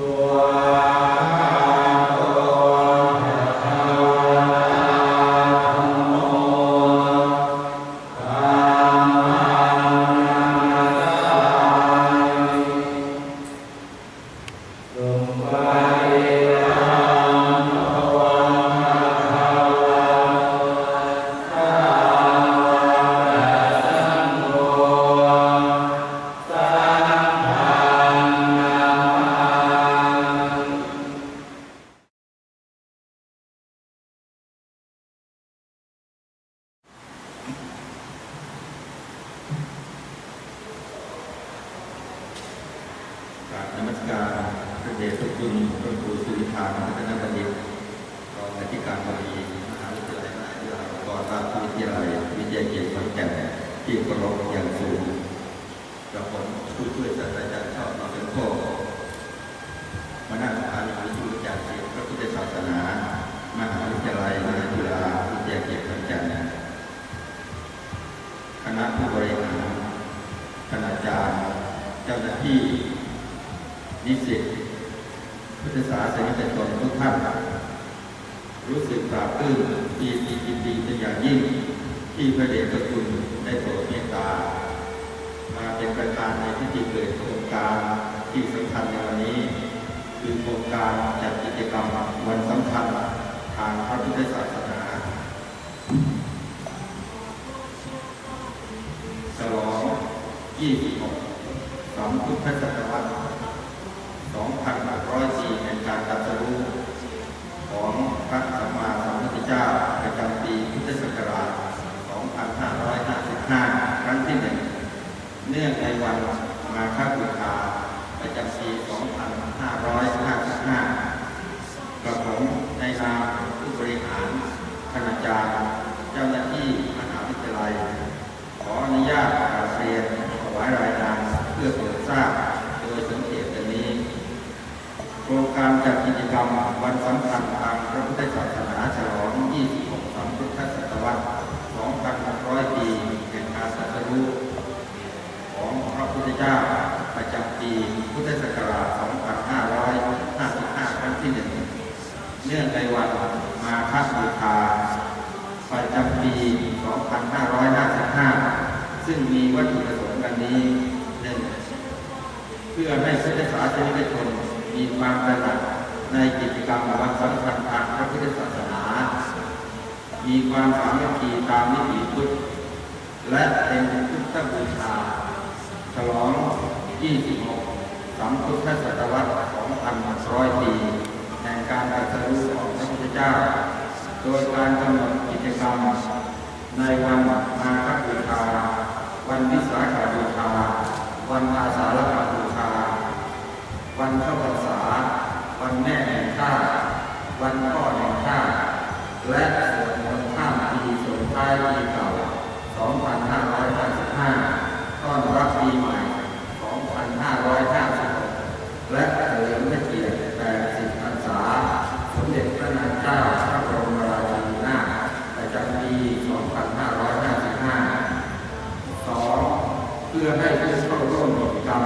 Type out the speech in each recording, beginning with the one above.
do านพัฒนบัณฑิตรองอธิการบดีมหาวิทยาลัยมหาวิทยาลัยกรราชวิทยาลัยวิทยาเขตขอนแก่นที่เคารพอย่างสูงกระผมผู้ช่วยศาสตราจารย์ชอบมาเป็นพ่อมานั่งอ่านวิทยุจากเขตพระพุทธศาสนามหาวิทยาลัยมหาจุฬาวิทยาเขตขอนแก่นคณะผู้บริหารคณาจารย์เจ้าหน้าที่นิสิต พุทธศาสนิกชนทุกท่านรู้สึกปราบปลื้มปีตียินดีเป็นอย่างยิ่ง ที่พระเดชพระคุณได้โปรดเมตตา มาเป็นประธานในพิธีเปิดโครงการที่สำคัญในวันนี้ คือโครงการจัดกิจกรรมวันสำคัญทางพระพุทธศาสนาฉลอง26สอมพุทธศักราช2504 da เจ้า ประจำปีพุทธศักราช 2555 ครั้งที่หนึ่งเนื่องในวันมาฆบูชาประจำปี 2555 ซึ่งมีวัตถุประสงค์ดังนี้หนึ่งเพื่อให้พุทธศาสนิกชนมีความระหนักในกิจกรรมวันสำคัญทางพระพุทธศาสนา มีความสามัคคีตามนิติพุทธและเป็นพุทธบูชา ลอง 26 สัมพุทธศตวรรษ 2,100 ปี แห่งการตรัสรู้ของพระพุทธเจ้า โดยการกำหนดกิจกรรม ในวันมาฆบูชา วันวิสาขบูชา วันอาสาฬหบูชา วันเข้าพรรษา วันแม่แห่งชาติวันพ่อแห่งชาติและสวดมนต์ข้ามปีส่งท้ายปีเก่า 2555 ต้อนรับปีใหม่ 2556 และเฉลิมพระเกียรติ 80 พรรษา สมเด็จพระนางเจ้าพระบรมราชินีนาถประจำปี 2555 2 เพื่อให้ผู้เข้าร่วมกิจกรรม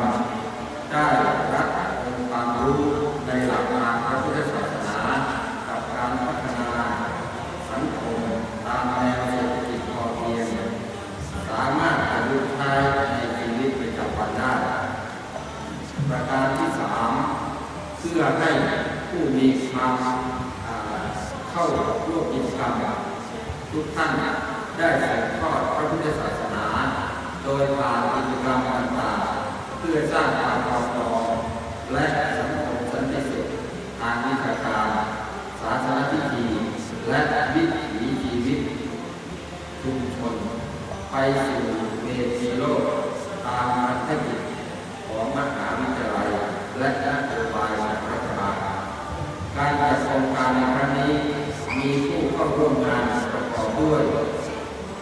มาเข้าร่วมกิจกรรมทุกท่านได้สืบทอดพระพุทธศาสนา โดยผ่านกิจกรรมต่างๆเพื่อสร้างความปลอดภัยและสังคมสันติสุขทางวิชาการศาสนพิธีและวิถีชีวิตชุมชนไปสู่เวทีโลก ตามมัธยมของมหาวิทยาลัย และนโยบายของรัฐบาล การจัดโครงการในครั้งนี้ มีผู้เข้าร่วมงานประกอบด้วย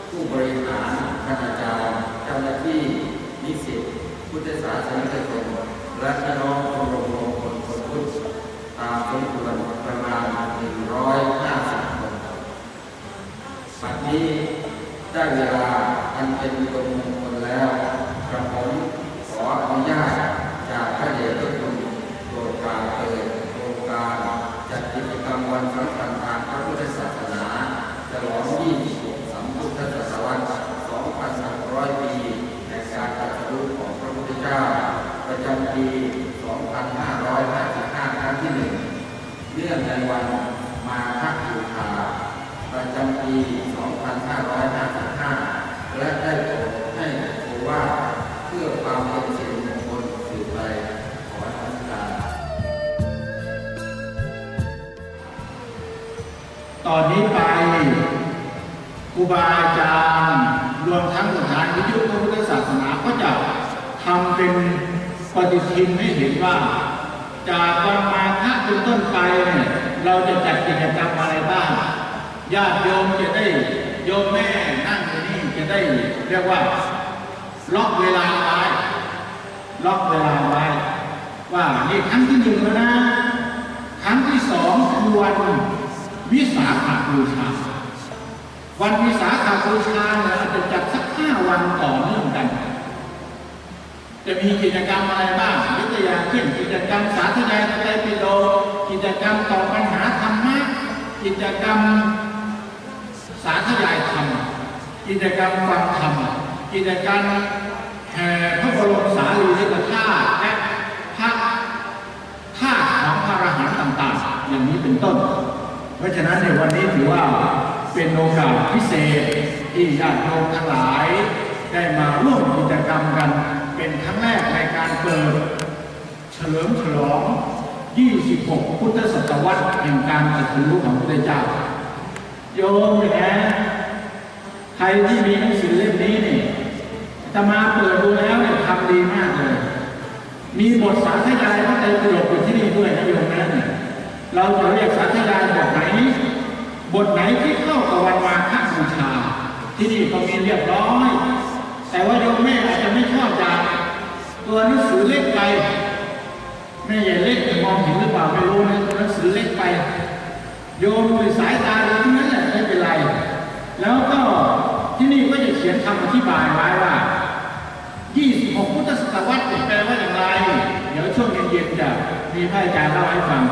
ผู้บริหารคณาจารย์เจ้าหน้าที่ นิสิตพุทธศาสนิกชนและพี่น้องชมรมรวมคนคนพุทธตามจำนวนประมาณ 150 คน บัดนี้ได้เวลาอันเป็นตรงมงคลแล้วกระผมขออนุญาตจากพระเดชพระคุณโปรดการเปิดโครงการจัดกิจกรรมวันสำคัญทางพระพุทธศาสนาฉลอง26สัมพุทธศตวรรษ2,300 ปีแห่งการตรัสรู้ของพระพุทธเจ้า ประจำปี 2555 ครั้งที่หนึ่งเนื่องในวันมาฆบูชาประจำปี 2555 และได้โปรดให้โอวาทเพื่อความเป็นสิริมงคลสืบไปขอทำการตอนนี้ไปครูบาอาจารย์รวมทั้งสถานวิทยุพระพุทธศาสนาก็จะทำเป็นปฏิทินให้เห็นว่า จากวันมาฆะเป็นต้นไปเนี่ยเราจะจัดกิจกรรมอะไรบ้างญาติโยมจะได้ โยมแม่นั่งอยู่นี่จะได้เรียกว่า ล็อกเวลาไว้ล็อกเวลาไว้ว่านี่ครั้งที่หนึ่งแล้วนะครั้งที่สองคือวันวิสาขบูชา วันวิสาขบูชาเนี่ยเราจะจัดสักห้าวันต่อเนื่องกัน จะมีกิจกรรมอะไรบ้างยกตัวอย่างเช่นกิจกรรมสาธยายพระไตรปิฎกกิจกรรมตอบปัญหาธรรมะกิจกรรม สาธยายธรรม กิจกรรมฟังธรรม กิจกรรมแห่พระบรมสารีริกธาตุและพระธาตุของพระอรหันต์ต่างๆ อย่างนี้เป็นต้น เพราะฉะนั้นในวันนี้ถือว่าเป็นโอกาสพิเศษที่ญาติโยมทั้งหลาย ได้มาร่วมกิจกรรมกัน เป็นครั้งแรกในการเปิดเฉลิมฉลอง 26 พุทธศตวรรษแห่งการตรัสรู้ของพระพุทธเจ้า โยมนะ ใครที่มีหนังสือเล่มนี้นี่จะมาเปิดดูแล้วเนี่ยทำดีมากเลย มีบทสาธยายพระไตรปิฎกอยู่ที่นี่ด้วยนะโยมนะเนี่ยเราจะเรียกสาธยายบทไหน บทไหนที่เข้ากับวันมาฆบูชา ที่นี่ก็มีเรียบร้อย แต่ว่าโยมแม่อาจจะไม่ชอบจากตัวหนังสือเล็กไปแม่ใหญ่เล็กมองเห็นหรือเปล่าไม่รู้นะตัวหนังสือเล็กไป โยมด้วยสายตาดูทั้งนั้น แล้วก็ที่นี่ก็จะเขียนคำอธิบายไว้ว่า 26 พุทธศตวรรษแปลว่าอย่างไร เดี๋ยวช่วงเย็นๆจะมีพระอาจารย์เล่าให้ฟัง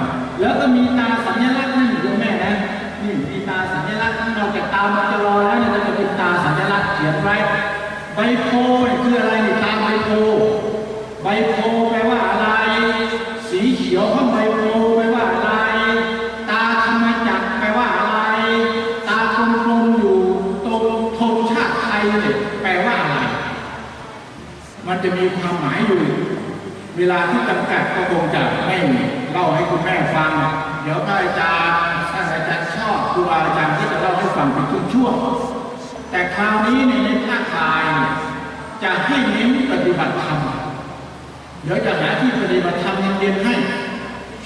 แล้วก็มีตาสัญลักษณ์นี่โยมแม่นะนี่มีตาสัญลักษณ์นอกจากตามันจะรอแล้วเนี่ยจะเป็นตาสัญลักษณ์เขียนไว้ใบโพคืออะไรตาใบโพใบโพแปลว่าอะไร สีเขียวข้างใบโพแปลว่า มันจะมีความหมายอยู่ เวลาที่จำกัดก็คงจะไม่เล่าให้คุณแม่ฟัง เดี๋ยวอาจารย์ท่านอาจารย์ชอบครูอาจารย์ที่จะเล่าให้ฟังเป็นช่วงๆแต่คราวนี้ในในภาคกายเนี่ยจะให้เน้นปฏิบัติธรรมเดี๋ยวจะหาที่ปฏิบัติธรรมเย็นๆให้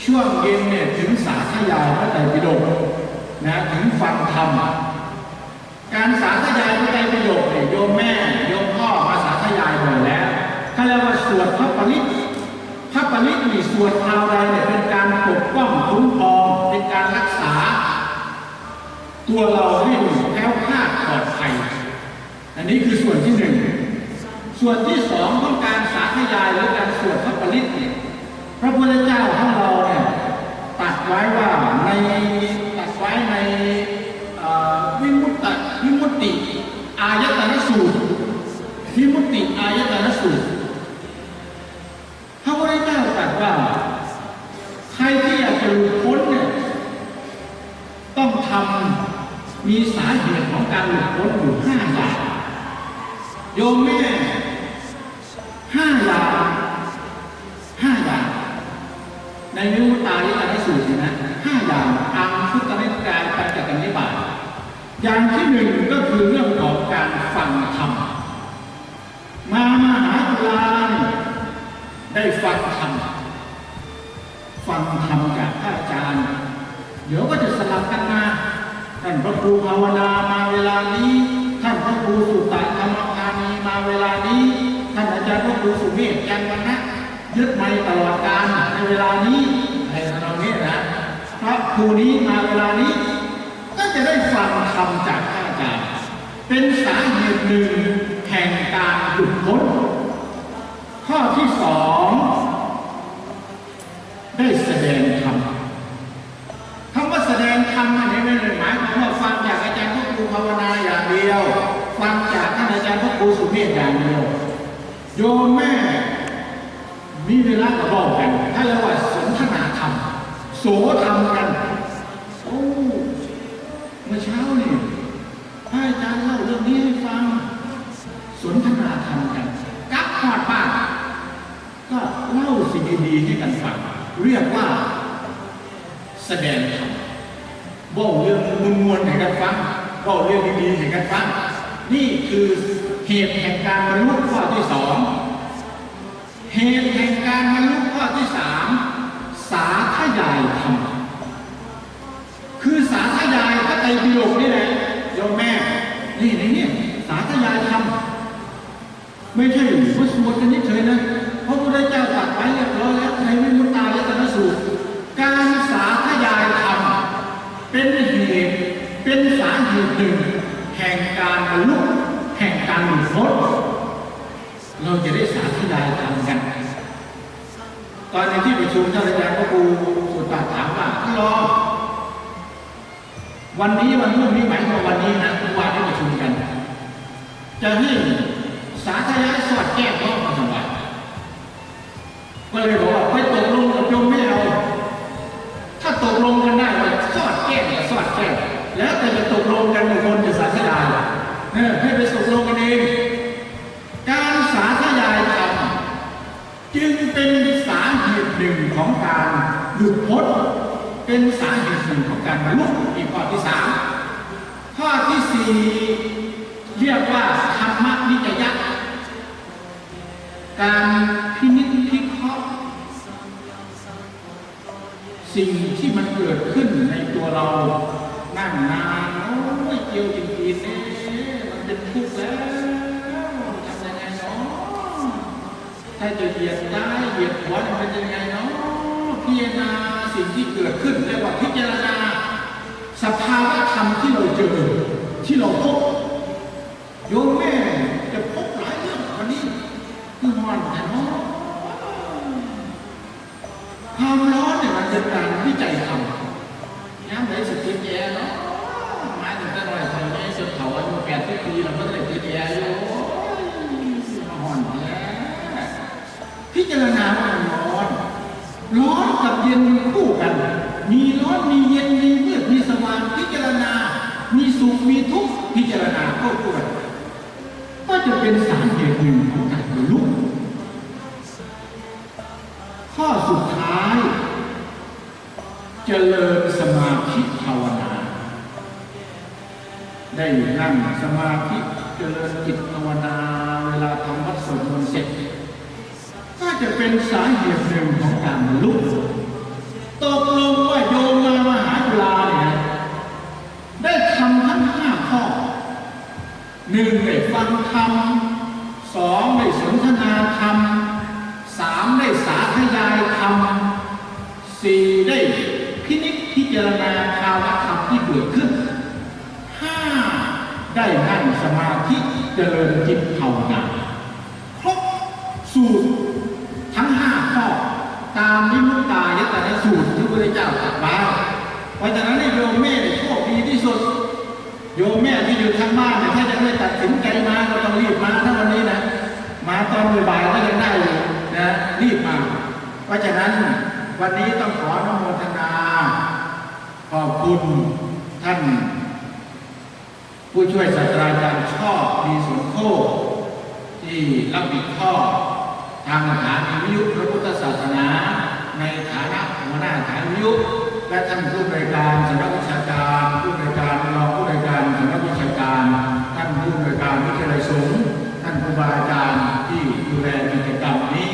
ช่วงเย็นเนี่ยถึงสาธยายพระไตรปิฎกนะถึงฟังธรรมการสาธยายพระไตรปิฎกเนี่ยโยมแม่โยมพ่อมาสาธยายบ่อยแล้ว เขาเรียกว่าสวดพระปริตพระปริตนี่สวดคราวใดเนี่ยเป็นการปกป้องคุ้มครองเป็นการรักษา ตัวเราให้แคล้วคลาดปลอดภัยอันนี้คือส่วนที่หนึ่งส่วนที่สองของการสาธยายหรือการสวดพระปริตเนี่ยพระพุทธเจ้าของเราเนี่ยตัดไว้ว่าในตัดไว้ในวิมุตตวิมุตติอายตนะสูตรวิมุตติอายตนะสูตรพระพุทธเจ้าตรัสว่า ใครที่อยากจะหลุดพ้นเนี่ยต้องทำมี สาเหตุของการหลุดพ้นอยู่ห้าอย่างโยมแม่ห้าอย่างห้าอย่างในวิมุตตานิตานิสูตรนี่นะห้าอย่างอังพุทธนิกายปัญจกันนิบาตอย่างที่หนึ่งก็คือเรื่องของการฟังธรรมมามหาจุฬาเนี่ยได้ฟังธรรมฟังธรรมจากพระอาจารย์ เดี๋ยวก็จะสลับกันมา ท่านพระครูภาวนามาเวลานี้ ท่านพระครูสุตตะธรรมพานีมาเวลานี้ ท่านอาจารย์พระครูสุเมธยันวันนะยึดไม่ตลอดการในเวลานี้ในตอนนี้นะพระครูนี้มาเวลานี้ ก็จะได้ฟังธรรมจากพระอาจารย์เป็นสาเหตุหนึ่งแห่งการหลุดพ้นข้อที่สองได้แสดงธรรม คำว่า แสดงธรรมอันนี้ไม่ได้หมายความว่าฟังจากอาจารย์พระครูภาวนาอย่างเดียว ฟังจากท่านอาจารย์พระครูสุเมธอย่างเดียว โยมแม่มีเวลาก็บอกกันถ้าเรียกว่าสนทนาธรรมโสธรรมกันโอ้เมื่อเช้านี่พระอาจารย์เล่าเรื่องนี้ให้ฟังสนทนาธรรมกันกลับพอดบ้านก็เล่าสิ่งดีๆให้กันฟังเรียกว่าแสดงธรรม บอกเรื่องมุนมวลให้กันฟังบอกเรื่องดีๆให้กันฟังนี่คือเหตุแห่งการบรรลุข้อที่สองเหตุแห่งการบรรลุข้อที่สามสาธยายธรรมคือสาธยายพระไตรปิฎกนี่แหละโยมแม่นี่ในนี่สาธยายธรรมไม่ใช่ว่าสวดกันเฉยนะเพราะพระพุทธเจ้าตรัสไว้เรียบร้อยแล้วในวิมุตตายตนสูตรการสาธยายธรรม เป็นเหตุ เป็น สาเหนึ่งแห่งการบรรลุแห่งการหลุดพ้นเราจะได้สาธยายธรรมกัน ตอนในที่ประชุมท่านอาจารย์พระครูสุตตะถามว่าท่รอวันนี้วันพรุ่งนี้หมายความว่าวันนี้นะทุกวันที่ประชุมกัน จะให้สาธยายสอดแก้ข้อมาสบายก็เลยบอกว่าไปตกลงกับโยมไม่เอาถ้าตกลงกันได้ว่าสอดแก้ก็สอดแก้แล้วแต่ หลุดพ้นเป็นสาเหตุหนึ่งของการบรรลุอีกข้อที่สามข้อที่สี่เรียกว่าธรรมนิจยะการพินิจพิเคราะห์สิ่งที่มันเกิดขึ้นในตัวเรานั่งนานโอ้ยเกี่ยวจริงๆเนี่ยมันเป็นทุกข์แล้วทำยังไงเนาะถ้าจะเหยียดย้เหยียดหัวมันเป็นยังไงเนาะ พิจารณาสิ่งที่เกิดขึ้นเรียกว่าพิจารณาสภาวะธรรมที่เราเจอที่เราพบโยมแม่จะพบหลายเรื่องวันนี้คือหอนแต่นาะความร้อนเนี่ยมันเป็นการวิจัยทำย้ำไหนสุดที่แย่เนาะหมายถึงแต่หน่อยเขาไม่สุดเขาอายุแปดสิบปีเราก็เลยติดแย่อยู่มาห่อนแล้วพิจารณาว่ามันร้อนร้อน เย็นมันคู่กัน มีร้อนมีเย็นมีมืดมีสว่างพิจารณา มีสุขมีทุกข์พิจารณาก็ควรก็จะเป็นสาเหตุหนึ่งของการบรรลุข้อสุดท้ายเจริญสมาธิภาวนา ได้นั่งสมาธิเจริญจิตภาวนา เวลาทำวัดสวดมนต์เสร็จ ก็จะเป็นสาเหตุหนึ่งของการบรรลุ ตกลงว่าโยมมามหาจุฬาเนี่ยได้ทำทั้งห้าข้อหนึ่งได้ฟังธรรมสองได้สนทนาธรรมสามได้สาธยายธรรมสี่ได้พินิจพิจารณาภาวะธรรมที่เกิดขึ้นห้าได้นั่งสมาธิเจริญจิตภาวนาครบสูตรทั้งห้าข้อ ตามนิมุตตายตนะสูตรที่พระเจ้าตรัสไว้เพราะฉะนั้นโยมแม่โชคดีที่สุด โยมแม่ที่อยู่ทางบ้านเนี่ยถ้าจะไม่ตัดสินใจมาก็ต้องรีบมาถ้าวันนี้นะ มาตอนบ่ายก็ยังได้อยู่นะรีบมา เพราะฉะนั้นวันนี้ต้องขออนุโมทนา ขอบคุณท่าน ผู้ช่วยศาสตราจารย์ชอบดีสนโคที่รับผิดชอบ ทางสถานีวิทยุพระพุทธศาสนา ในฐานะหัวหน้าฐานวิทยุและท่านผู้บริการสำนักวิชาการผู้บริการรองผู้บริการสำนักวิชาการ ท่านผู้บริการวิทยาลัยสงฆ์ท่านครูบาอาจารย์ที่ดูแลกิจกรรมนี้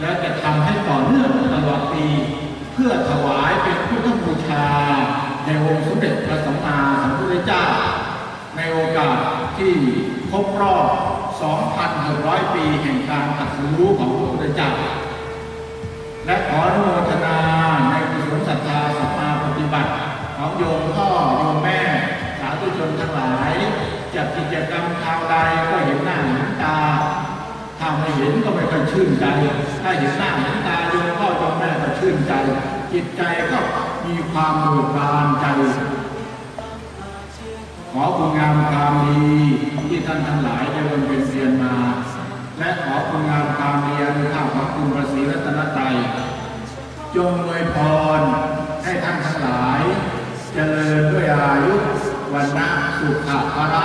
และจะทำให้ต่อเนื่องตลอดปี เพื่อถวายเป็นพุทธบูชา ในองค์สมเด็จพระสัมมาสัมพุทธเจ้า ในโอกาสที่ครบรอบ 2,600 ปีแห่งการตรัสรู้ของพระพุทธเจ้า และขออนุโมทนาในกุศลศรัทธาสัมมาปฏิบัติ ของโยมพ่อโยมแม่ สาธุชนทั้งหลายจัดกิจกรรมคราวใดก็เห็นหน้าเห็นตาถ้าไม่เห็นก็ไม่ค่อยชื่นใจ ถ้าเห็นหน้าเห็นตาโยมพ่อโยมแม่ก็ชื่นใจ จิตใจก็มีความเบิกบานใจ อคุณงามความดีที่ท่านทั้งหลายได้บำเพ็ญเพียรมา และขอคุณงามความดีอันข้าพระคุณพระศรีรัตนตรัยจงอวยพรให้ท่านทั้งหลายเจริญด้วยอายุวันนะสุขะภระ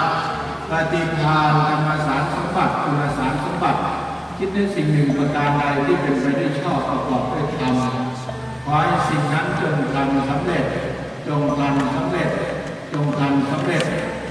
ปฏิภาณธรรมสารสมบัติคุณสารสมบัติ คิดในสิ่งหนึ่งประการใดที่เป็นไปได้ชอบประกอบด้วยธรรมขอให้สิ่งนั้นจงทำสำเร็จ จงทำสำเร็จ จงทำสำเร็จ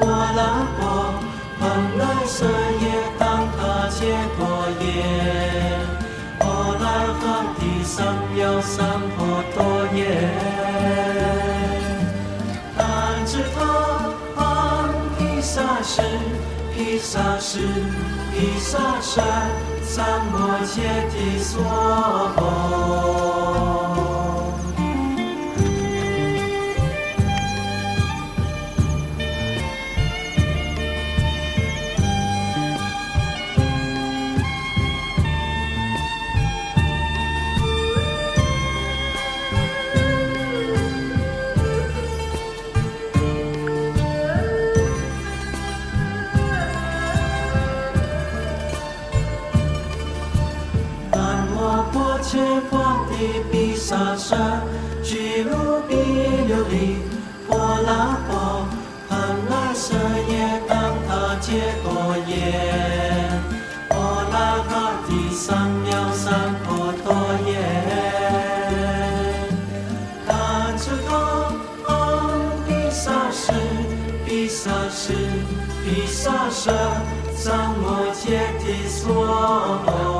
波罗波，般罗僧也，当他结多耶，波罗僧地三藐三菩提耶。怛侄他，阿弥萨佛，弥萨佛，弥萨佛，三摩切地娑婆。萨下，俱卢比琉璃，火辣宝，盼那神也当他结果也。火辣哈地上妙三陀耶。大智陀，阿弥萨什，比萨什，比萨什，摩娑婆。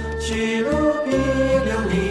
旭日比琉璃。